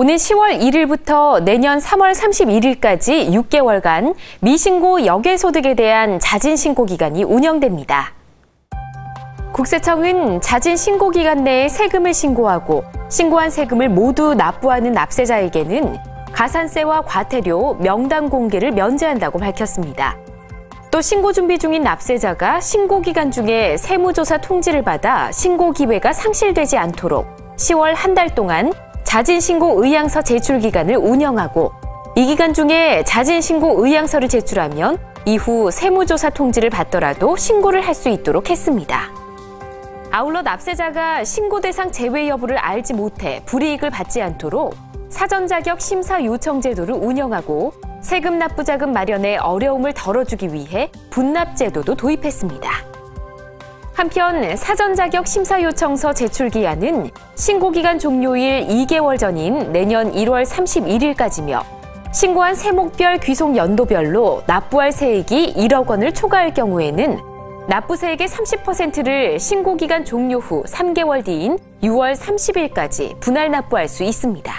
오는 10월 1일부터 내년 3월 31일까지 6개월간 미신고 역외소득에 대한 자진 신고 기간이 운영됩니다. 국세청은 자진 신고 기간 내에 세금을 신고하고 신고한 세금을 모두 납부하는 납세자에게는 가산세와 과태료, 명단 공개를 면제한다고 밝혔습니다. 또 신고 준비 중인 납세자가 신고 기간 중에 세무조사 통지를 받아 신고 기회가 상실되지 않도록 10월 한 달 동안 자진신고 의향서 제출 기간을 운영하고 이 기간 중에 자진신고 의향서를 제출하면 이후 세무조사 통지를 받더라도 신고를 할 수 있도록 했습니다. 아울러 납세자가 신고 대상 제외 여부를 알지 못해 불이익을 받지 않도록 사전 자격 심사 요청 제도를 운영하고 세금 납부자금 마련에 어려움을 덜어주기 위해 분납 제도도 도입했습니다. 한편 사전 자격 심사 요청서 제출 기한은 신고 기간 종료일 2개월 전인 내년 1월 31일까지며 신고한 세목별 귀속 연도별로 납부할 세액이 1억 원을 초과할 경우에는 납부 세액의 30%를 신고 기간 종료 후 3개월 뒤인 6월 30일까지 분할 납부할 수 있습니다.